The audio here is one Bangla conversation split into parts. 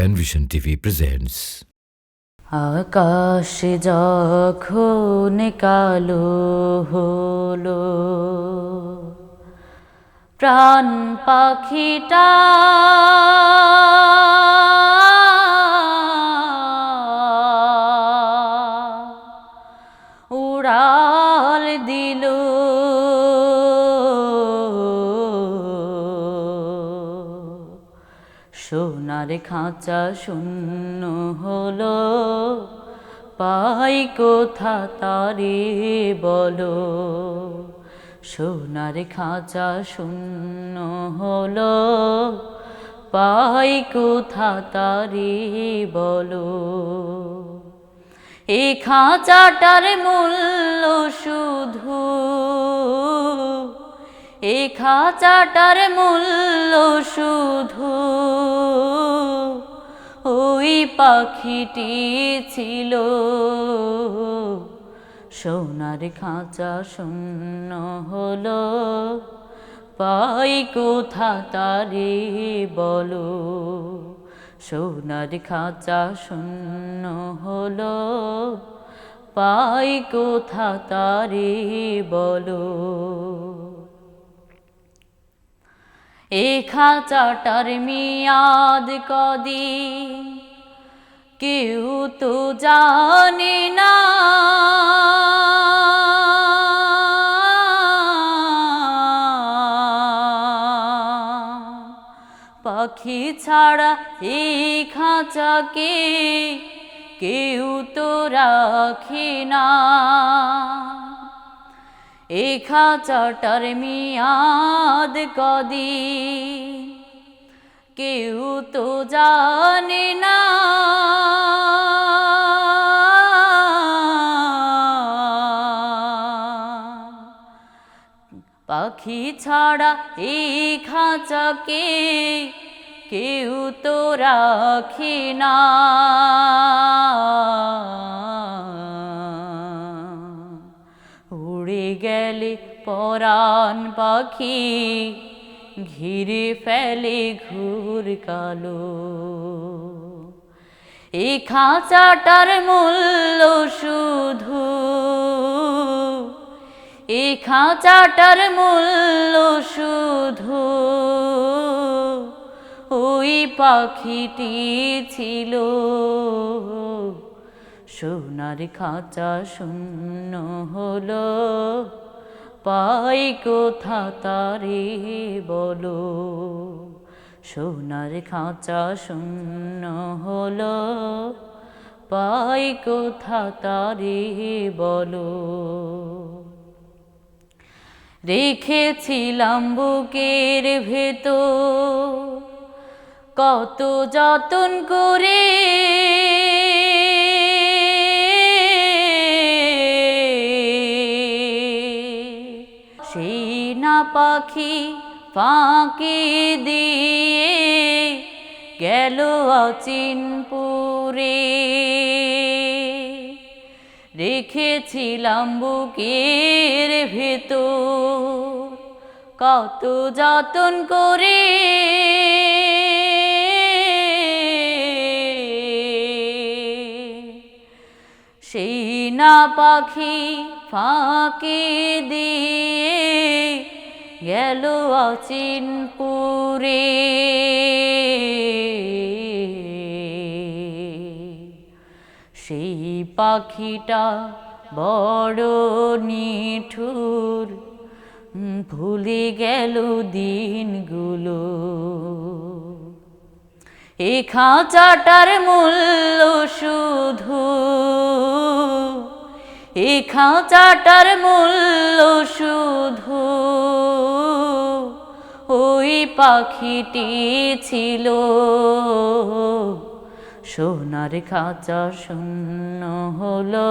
Penvision TV presents আকাশ যখন কালো হলো প্রাণ পাখিটা উড়াল দিল সোনার খাঁচা শূন্য হলো। পাই কোথা তারে বলো? সোনার খাঁচা শূন্য হলো। পাই কোথা তারে বলো? এই খাঁচাটার মূল্য শুধু এই খাঁচাটার মূল্য শুধু। পাখিটি ছিল। সোনার খাঁচা শূন্য হলো। পাই কোথা তারে বলো? সোনার খাঁচা শূন্য হলো। পাই কোথা তারে বলো? এ খাঁচাটার মিয়াদ কদি কেউ তো জানে না। পাখি ছাড়া এই খাঁচাকে কেউ তো রাখে না। এ খাঁচাটার মিয়াদ কদি কেউ তো জানে না। পাখি ছাড়া এই খাঁচাকে কেউ তো রাখে না। উড়ে গেলে পরাণ পাখি ঘিরে ফেলে ঘুর কালো। এই খাঁচাটার মূল্য শুধু এই খাঁচাটার মূল্য শুধু। ওই পাখিটি ছিল। সোনার খাঁচা শূন্য হলো। পাই কোথা তারে বলো। সোনার খাঁচা শূন্য হলো। পাই কোথা তারে বলো। রেখেছিলাম বুকের ভেতর। কত যতন করে সেই না পাখি ফাঁকি দিয়ে গেল অচিনপুরে। রেখেছিলাম বুকের ভেতর কত যতন করে সেই না পাখি ফাঁকে দিয়ে গেল অচিনপুরে। সেই পাখিটা বড় নিঠুর ভুলে গেল দিনগুলো। এ খাঁচাটার মূল্য শুধু এ খাঁচাটার মূল্য শুধু। ওই পাখিটি ছিল সোনার খাঁচা শূন্য হলো।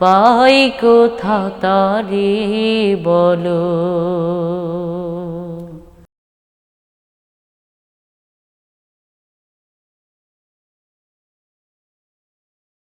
পাই কোথা তারি বলো?